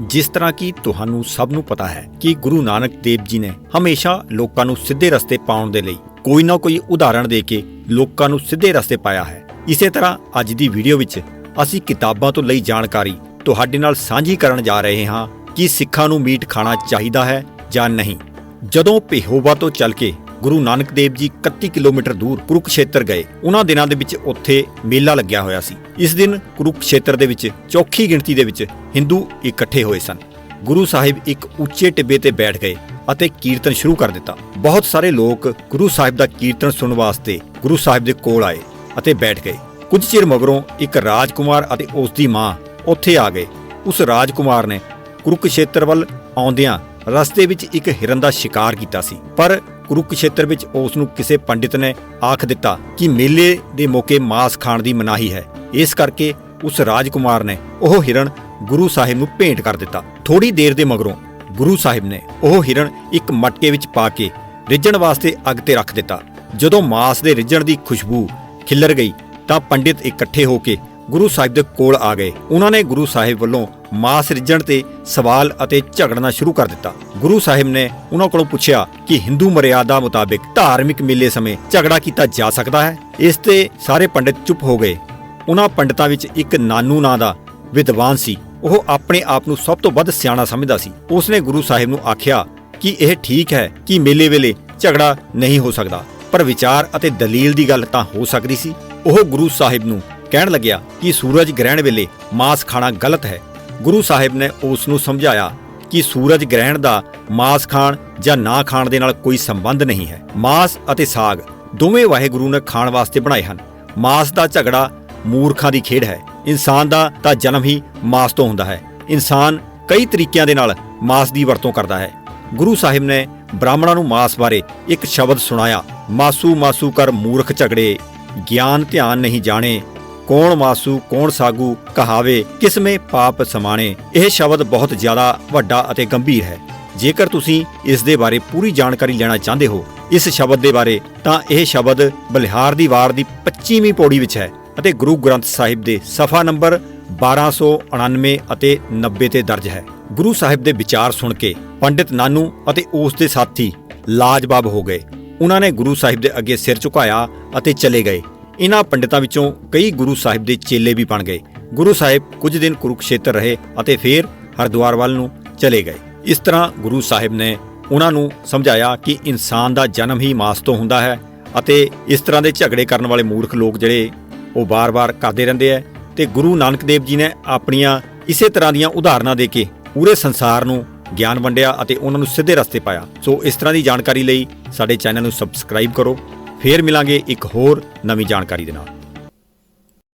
ਜਿਸ ਤਰ੍ਹਾਂ ਕਿ ਤੁਹਾਨੂੰ ਸਭ ਨੂੰ ਪਤਾ ਹੈ ਕਿ ਗੁਰੂ ਨਾਨਕ ਦੇਵ ਜੀ ਨੇ ਹਮੇਸ਼ਾ ਲੋਕਾਂ ਨੂੰ ਸਿੱਧੇ ਰਸਤੇ ਪਾਉਣ ਦੇ ਲਈ ਕੋਈ ਨਾ ਕੋਈ ਉਦਾਹਰਣ ਦੇ ਕੇ ਲੋਕਾਂ ਨੂੰ ਸਿੱਧੇ ਰਸਤੇ ਪਾਇਆ ਹੈ। ਇਸੇ ਤਰ੍ਹਾਂ ਅੱਜ ਦੀ ਵੀਡੀਓ ਵਿੱਚ ਅਸੀਂ ਕਿਤਾਬਾਂ ਤੋਂ ਲਈ ਜਾਣਕਾਰੀ ਤੁਹਾਡੇ ਨਾਲ ਸਾਂਝੀ ਕਰਨ ਜਾ ਰਹੇ ਹਾਂ ਕਿ ਸਿੱਖਾਂ ਨੂੰ ਮੀਟ ਖਾਣਾ ਚਾਹੀਦਾ ਹੈ ਜਾਂ ਨਹੀਂ। ਜਦੋਂ ਪੇਹੋਵਾ ਤੋਂ ਚੱਲ ਕੇ ਗੁਰੂ ਨਾਨਕ ਦੇਵ ਜੀ 31 ਕਿਲੋਮੀਟਰ ਦੂਰ ਕੁਰੂਕਸ਼ੇਤਰ ਗਏ। ਉਹਨਾਂ ਦਿਨਾਂ ਦੇ ਵਿੱਚ ਉੱਥੇ ਮੇਲਾ ਲੱਗਿਆ ਹੋਇਆ ਸੀ। ਇਸ ਦਿਨ ਕੁਰੂਕਸ਼ੇਤਰ ਦੇ ਵਿੱਚ ਚੌਖੀ ਗਿਣਤੀ ਦੇ ਵਿੱਚ ਹਿੰਦੂ ਇਕੱਠੇ ਹੋਏ ਸਨ। ਗੁਰੂ ਸਾਹਿਬ ਇੱਕ ਉੱਚੇ ਟਿੱਬੇ ਤੇ ਬੈਠ ਗਏ ਅਤੇ ਕੀਰਤਨ ਸ਼ੁਰੂ ਕਰ ਦਿੱਤਾ। ਬਹੁਤ ਸਾਰੇ ਲੋਕ ਗੁਰੂ ਸਾਹਿਬ ਦਾ ਕੀਰਤਨ ਸੁਣਨ ਵਾਸਤੇ ਗੁਰੂ ਸਾਹਿਬ ਦੇ ਕੋਲ ਆਏ ਅਤੇ ਬੈਠ ਗਏ। ਕੁਝ ਚਿਰ ਮਗਰੋਂ ਇੱਕ ਰਾਜਕੁਮਾਰ ਅਤੇ ਉਸ ਦੀ ਮਾਂ ਉੱਥੇ ਆ ਗਏ। ਉਸ ਰਾਜਕੁਮਾਰ ਨੇ ਕੁਰੂਕਸ਼ੇਤਰ ਵੱਲ ਆਉਂਦਿਆਂ ਰਸਤੇ ਵਿੱਚ ਇੱਕ ਹਿਰਨ ਦਾ ਸ਼ਿਕਾਰ ਕੀਤਾ ਸੀ। ਪਰ ਕੁਰੂਕਸ਼ੇਤਰ ਵਿੱਚ ਉਸ ਨੂੰ ਕਿਸੇ ਪੰਡਿਤ ਨੇ ਆਖ ਦਿੱਤਾ ਕਿ ਮੇਲੇ ਦੇ ਮੌਕੇ ਮਾਸ ਖਾਣ ਦੀ ਮਨਾਹੀ ਹੈ। ਇਸ ਕਰਕੇ ਉਸ ਰਾਜਕੁਮਾਰ ਨੇ ਉਹ ਹਿਰਣ ਗੁਰੂ ਸਾਹਿਬ ਨੂੰ ਭੇਂਟ ਕਰ ਦਿੱਤਾ। ਥੋੜੀ ਦੇਰ ਦੇ ਮਗਰੋਂ ਗੁਰੂ ਸਾਹਿਬ ਨੇ ਉਹ ਹਿਰਣ ਇੱਕ ਮਟਕੇ ਵਿੱਚ ਪਾ ਕੇ ਰਿੱਝਣ ਵਾਸਤੇ ਅੱਗ ਤੇ ਰੱਖ ਦਿੱਤਾ। ਜਦੋਂ ਮਾਸ ਦੇ ਰਿੱਝਣ ਦੀ ਖੁਸ਼ਬੂ ਖਿੱਲਰ ਗਈ ਤਾਂ ਪੰਡਿਤ ਇਕੱਠੇ ਹੋ ਕੇ ਗੁਰੂ ਸਾਹਿਬ ਦੇ ਕੋਲ ਆ ਗਏ। ਉਹਨਾਂ ਨੇ ਗੁਰੂ ਸਾਹਿਬ ਵੱਲੋਂ ਮਾਸ ਰਿੱਝਣ ਤੇ ਸਵਾਲ ਅਤੇ ਝਗੜਨਾ ਸ਼ੁਰੂ ਕਰ ਦਿੱਤਾ। ਗੁਰੂ ਸਾਹਿਬ ਨੇ ਉਹਨਾਂ ਕੋਲੋਂ ਪੁੱਛਿਆ ਕਿ ਹਿੰਦੂ ਮਰਿਆਦਾ ਮੁਤਾਬਿਕ ਧਾਰਮਿਕ ਮੇਲੇ ਸਮੇਂ ਝਗੜਾ ਕੀਤਾ ਜਾ ਸਕਦਾ ਹੈ? ਇਸ ਤੇ ਸਾਰੇ ਪੰਡਿਤ ਚੁੱਪ ਹੋ ਗਏ। ਉਹਨਾਂ ਪੰਡਿਤਾਂ ਵਿੱਚ ਇੱਕ ਨਾਨੂ ਨਾਂ ਦਾ ਵਿਦਵਾਨ ਸੀ। ਉਹ ਆਪਣੇ ਆਪ ਨੂੰ ਸਭ ਤੋਂ ਵੱਧ ਸਿਆਣਾ ਸਮਝਦਾ ਸੀ। ਉਸਨੇ ਗੁਰੂ ਸਾਹਿਬ ਨੂੰ ਆਖਿਆ ਕਿ ਇਹ ਠੀਕ ਹੈ ਕਿ ਮੇਲੇ ਵੇਲੇ ਝਗੜਾ ਨਹੀਂ ਹੋ ਸਕਦਾ, ਪਰ ਵਿਚਾਰ ਅਤੇ ਦਲੀਲ ਦੀ ਗੱਲ ਤਾਂ ਹੋ ਸਕਦੀ ਸੀ। ਉਹ ਗੁਰੂ ਸਾਹਿਬ ਨੂੰ ਕਹਿਣ ਲੱਗਿਆ ਕਿ ਸੂਰਜ ਗ੍ਰਹਿਣ ਵੇਲੇ ਮਾਸ ਖਾਣਾ ਗਲਤ ਹੈ। ਗੁਰੂ ਸਾਹਿਬ ਨੇ ਉਸ ਨੂੰ ਸਮਝਾਇਆ ਕਿ ਸੂਰਜ ਗ੍ਰਹਿਣ ਦਾ ਮਾਸ ਖਾਣ ਜਾਂ ਨਾ ਖਾਣ ਦੇ ਨਾਲ ਕੋਈ ਸੰਬੰਧ ਨਹੀਂ ਹੈ। ਮਾਸ ਅਤੇ ਸਾਗ ਦੋਵੇਂ ਵਾਹਿਗੁਰੂ ਨੇ ਖਾਣ ਵਾਸਤੇ ਬਣਾਏ ਹਨ। ਮਾਸ ਦਾ ਝਗੜਾ ਮੂਰਖਾਂ ਦੀ ਖੇਡ ਹੈ। ਇਨਸਾਨ ਦਾ ਤਾਂ ਜਨਮ ਹੀ ਮਾਸ ਤੋਂ ਹੁੰਦਾ ਹੈ। ਇਨਸਾਨ ਕਈ ਤਰੀਕਿਆਂ ਦੇ ਨਾਲ ਮਾਸ ਦੀ ਵਰਤੋਂ ਕਰਦਾ ਹੈ। ਗੁਰੂ ਸਾਹਿਬ ਨੇ ਬ੍ਰਾਹਮਣਾਂ ਨੂੰ ਮਾਸ ਬਾਰੇ ਇੱਕ ਸ਼ਬਦ ਸੁਣਾਇਆ ਮਾਸੂ ਮਾਸੂ ਕਰ ਮੂਰਖ ਝਗੜੇ, ਗਿਆਨ ਧਿਆਨ ਨਹੀਂ ਜਾਣੇ ਕੌਣ ਮਾਸੂ, ਕੌਣ ਸਾਗੂ, ਕਹਾਵੇ ਕਿਸਮੇ ਪਾਪ ਸਮਾਣੇ, ਇਹ ਸ਼ਬਦ ਬਹੁਤ ਜ਼ਿਆਦਾ ਵੱਡਾ ਅਤੇ ਗੰਭੀਰ ਹੈ। ਜੇਕਰ ਤੁਸੀਂ ਇਸ ਦੇ ਬਾਰੇ ਪੂਰੀ ਜਾਣਕਾਰੀ ਲੈਣਾ ਚਾਹੁੰਦੇ ਹੋ, ਇਸ ਸ਼ਬਦ ਦੇ ਬਾਰੇ, ਤਾਂ ਇਹ ਸ਼ਬਦ ਬਲਿਹਾਰ ਦੀ ਵਾਰ ਦੀ 25ਵੀਂ ਪੌੜੀ ਵਿੱਚ ਹੈ ਅਤੇ ਗੁਰੂ ਗ੍ਰੰਥ ਸਾਹਿਬ ਦੇ ਸਫਾ ਨੰਬਰ 1299 ਅਤੇ 90 ਤੇ ਦਰਜ ਹੈ। ਗੁਰੂ ਸਾਹਿਬ ਦੇ ਵਿਚਾਰ ਸੁਣ ਕੇ ਪੰਡਿਤ ਨਾਨੂ ਅਤੇ ਉਸ ਦੇ ਸਾਥੀ ਲਾਜਵਾਬ ਹੋ ਗਏ। ਉਹਨਾਂ ਨੇ ਗੁਰੂ ਸਾਹਿਬ ਦੇ ਅੱਗੇ ਸਿਰ ਝੁਕਾਇਆ ਅਤੇ ਚਲੇ ਗਏ। ਇਹਨਾਂ ਪੰਡਿਤਾਂ ਵਿੱਚੋਂ ਕਈ ਗੁਰੂ ਸਾਹਿਬ ਦੇ ਚੇਲੇ ਵੀ ਬਣ ਗਏ। ਗੁਰੂ ਸਾਹਿਬ ਕੁਝ ਦਿਨ ਕੁਰੂਕਸ਼ੇਤਰ ਰਹੇ ਅਤੇ ਫਿਰ ਹਰਿਦੁਆਰ ਵੱਲ ਨੂੰ ਚਲੇ ਗਏ। ਇਸ ਤਰ੍ਹਾਂ ਗੁਰੂ ਸਾਹਿਬ ਨੇ ਉਹਨਾਂ ਨੂੰ ਸਮਝਾਇਆ ਕਿ ਇਨਸਾਨ ਦਾ ਜਨਮ ਹੀ ਮਾਸ ਤੋਂ ਹੁੰਦਾ ਹੈ ਅਤੇ ਇਸ ਤਰ੍ਹਾਂ ਦੇ ਝਗੜੇ ਕਰਨ ਵਾਲੇ ਮੂਰਖ ਲੋਕ ਜਿਹੜੇ ਉਹ ਬਾਰ-ਬਾਰ ਕਰਦੇ ਰਹਿੰਦੇ ਆ ਤੇ ਗੁਰੂ ਨਾਨਕ ਦੇਵ ਜੀ ਨੇ ਆਪਣੀਆਂ ਇਸੇ ਤਰ੍ਹਾਂ ਦੀਆਂ ਉਦਾਹਰਨਾਂ ਦੇ ਕੇ ਪੂਰੇ ਸੰਸਾਰ ਨੂੰ ਗਿਆਨ ਵੰਡਿਆ ਅਤੇ ਉਹਨਾਂ ਨੂੰ ਸਿੱਧੇ ਰਸਤੇ ਪਾਇਆ। ਸੋ ਇਸ ਤਰ੍ਹਾਂ ਦੀ ਜਾਣਕਾਰੀ ਲਈ ਸਾਡੇ ਚੈਨਲ ਨੂੰ ਸਬਸਕ੍ਰਾਈਬ ਕਰੋ। ਫੇਰ ਮਿਲਾਂਗੇ ਇੱਕ ਹੋਰ ਨਵੀਂ ਜਾਣਕਾਰੀ ਦੇ ਨਾਲ।